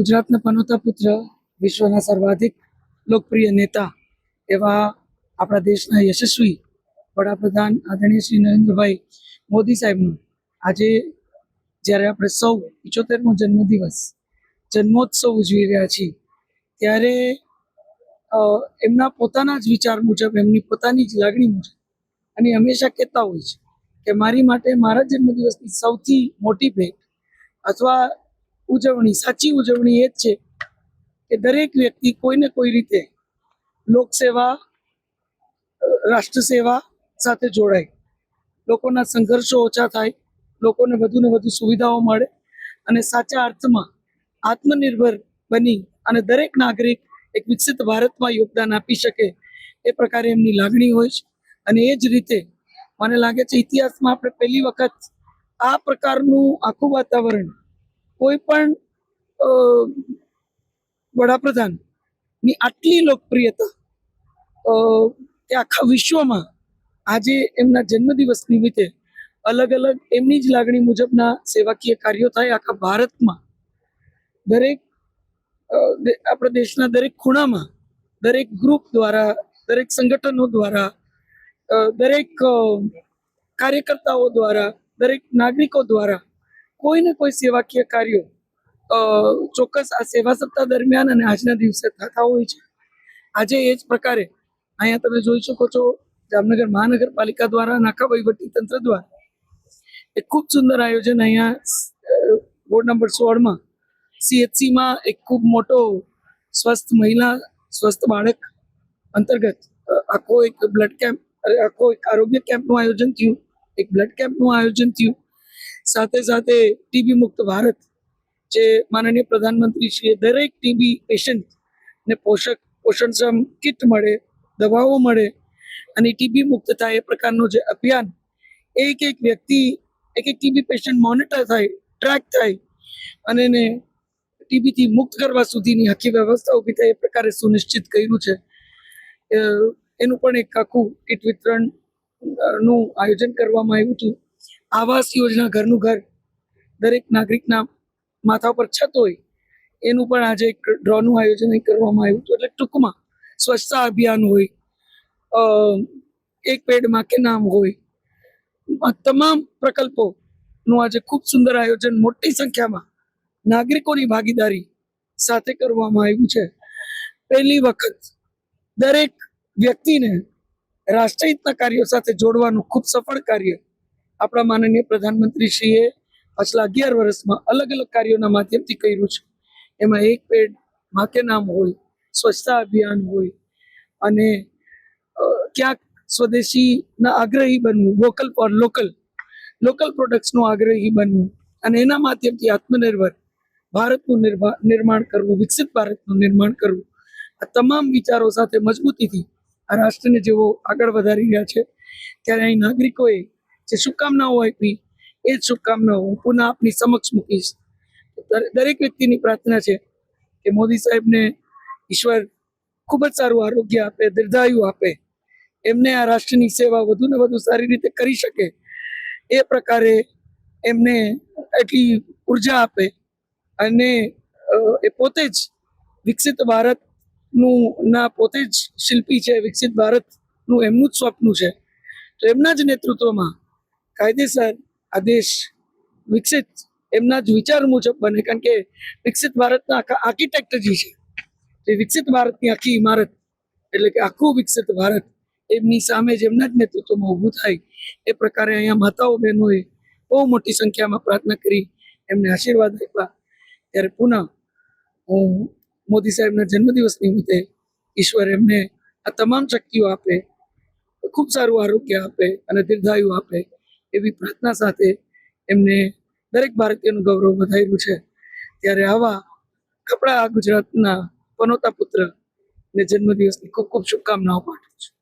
ગુજરાતના પનોતા પુત્ર, વિશ્વના સર્વાધિક લોકપ્રિય નેતા એવા આપણા દેશના યશસ્વી વડાપ્રધાન આદરણીય શ્રી નરેન્દ્રભાઈ મોદી સાહેબનું આજે જ્યારે આપણે સૌ પિચોતેરમો જન્મદિવસ, જન્મોત્સવ ઉજવી રહ્યા છીએ, ત્યારે એમના પોતાના જ વિચાર મુજબ, એમની પોતાની જ લાગણી મુજબ અને હંમેશા કહેતા હોય છે કે મારી માટે મારા જન્મદિવસની સૌથી મોટી ભેટ અથવા ઉજવણી, સાચી ઉજવણી એ જ છે કે દરેક વ્યક્તિ કોઈને કોઈ રીતે લોકસેવા રાષ્ટ્ર સેવા સાથે જોડાય. લોકોના સંઘર્ષો ઓછા થાય, લોકોને વધુ ને વધુ સુવિધાઓ મળે અને સાચા અર્થમાં આત્મનિર્ભર બની અને દરેક નાગરિક એક વિકસિત ભારતમાં યોગદાન આપી શકે એ પ્રકારે એમની લાગણી હોય છે. અને એ જ રીતે મને લાગે છે, ઇતિહાસમાં આપણે પહેલી વખત આ પ્રકારનું આખું વાતાવરણ કોઈ પણ વડાપ્રધાનની આટલી લોકપ્રિયતા કે આખા વિશ્વમાં આજે એમના જન્મદિવસ નિમિત્તે અલગ અલગ એમની જ લાગણી મુજબના સેવાકીય કાર્યો થાય આખા ભારતમાં. દરેક આપણા દેશના દરેક ખૂણામાં, દરેક ગ્રુપ દ્વારા, દરેક સંગઠનો દ્વારા દરેક કાર્યકર્તાઓ દ્વારા, દરેક નાગરિકો દ્વારા કોઈ ને કોઈ સેવાકીય કાર્યો ચોક્કસ આ સેવા સપ્તાહ દરમિયાન અને આજના દિવસે થતા હોય છે. આજે એ જ પ્રકારે અહીંયા તમે જોઈ શકો છો, જામનગર મહાનગરપાલિકા દ્વારા, નાકા વહીવટી તંત્ર દ્વારા એક ખૂબ સુંદર આયોજન અહીંયા વોર્ડ નંબર સોળમાં સીએચસીમાં એક ખૂબ મોટો સ્વસ્થ મહિલા, સ્વસ્થ બાળક અંતર્ગત આખો એક બ્લડ કેમ્પ આખો એક આરોગ્ય કેમ્પનું આયોજન થયું. એક બ્લડ કેમ્પનું આયોજન થયું. સાથે સાથે ટીબી મુક્ત ભારત, જે માનનીય પ્રધાનમંત્રી શ્રીએ દરેક ટીબી પેશન્ટને પોષક પોષણક્ષમ કિટ મળે, દવાઓ મળે અને ટીબી મુક્ત થાય એ પ્રકારનું જે અભિયાન, એક એક વ્યક્તિ, એક એક ટીબી પેશન્ટ મોનિટર થાય, ટ્રેક થાય અને એને ટીબીથી મુક્ત કરવા સુધીની હકી વ્યવસ્થા ઊભી થાય એ પ્રકારે સુનિશ્ચિત કર્યું છે. એનું પણ એક આખું કીટ વિતરણનું આયોજન કરવામાં આવ્યું હતું. આવાસ યોજના ઘરનું ઘર દરેક નાગરિકના માથા પર છત હોય, એનું પણ આજે એક ડ્રોનું આયોજન કરવામાં આવ્યું હતું. એટલે ટૂંકમાં સ્વચ્છતા અભિયાન હોય એક પેડમાં કે નામ હોય તમામ પ્રકલ્પોનું આજે ખૂબ સુંદર આયોજન મોટી સંખ્યામાં નાગરિકોની ભાગીદારી સાથે કરવામાં આવ્યું છે. પહેલી વખત દરેક વ્યક્તિને રાષ્ટ્રહિતના કાર્યો સાથે જોડવાનું ખૂબ સફળ કાર્ય આપણા માનનીય પ્રધાનમંત્રી શ્રીએ પાછલા અગિયાર વર્ષમાં અલગ અલગ કાર્યોના માધ્યમથી કર્યું છે. એમાં એક પેડમાં કે નામ હોય, સ્વચ્છતા અભિયાન હોય અને ક્યાંક સ્વદેશીના આગ્રહી બનવું, વોકલ ફોર લોકલ લોકલ પ્રોડક્ટ્સનું આગ્રહી બનવું અને એના માધ્યમથી આત્મનિર્ભર ભારતનું નિર્મા નિર્માણ કરવું, વિકસિત ભારતનું નિર્માણ કરવું. આ તમામ વિચારો સાથે મજબૂતીથી આ રાષ્ટ્રને જેવો આગળ વધારી રહ્યા છે, ત્યારે અહીં નાગરિકોએ જે શુભકામનાઓ આપી, એ જ શુભકામનાઓ હું પુનઃ આપની સમક્ષ મૂકીશ. દરે- દરેક વ્યક્તિની પ્રાર્થના છે કે મોદી સાહેબને ઈશ્વર ખૂબ જ સારું આરોગ્ય આપે, દીર્ઘાયુ આપે. એમને આ રાષ્ટ્રની સેવા વધુ ને વધુ સારી રીતે કરી શકે. એ પ્રકારે એમને એટલી ઊર્જા આપે અને એ પોતે જ વિકસિત ભારતનું, ના, પોતે જ શિલ્પી છે, વિકસિત ભારતનું એમનું જ સ્વપ્ન છે. તો એમના જ નેતૃત્વમાં કાયદેસર આ દેશ વિકસિત એમના જ વિચાર મુજબ બને, કારણ કે વિકસિત ભારતના આખા આર્કિટેક્ટ જે છે. તે વિકસિત ભારતની આખી ઇમારત, એટલે કે આખું વિકસિત ભારત, એમની સામે જ એમના જ નેતૃત્વમાં ઊભું થાય, એ પ્રકારે અહીંયા માતાઓ, બહેનોએ બહુ મોટી સંખ્યામાં પ્રાર્થના કરી, એમને આશીર્વાદ આપ્યા. ત્યારે પુનઃ હું મોદી સાહેબના જન્મદિવસ નિમિત્તે ઈશ્વર એમને આ તમામ શક્તિઓ આપે, ખૂબ સારું આરોગ્ય આપે અને દીર્ઘાયુ આપે. એવી પ્રાર્થના સાથે એમને દરેક ભારતીયનું ગૌરવ વધાર્યું છે. ત્યારે આવા આપણા ગુજરાતના પનોતા પુત્ર ને જન્મદિવસની ખૂબ ખૂબ શુભકામનાઓ પાઠવું છું.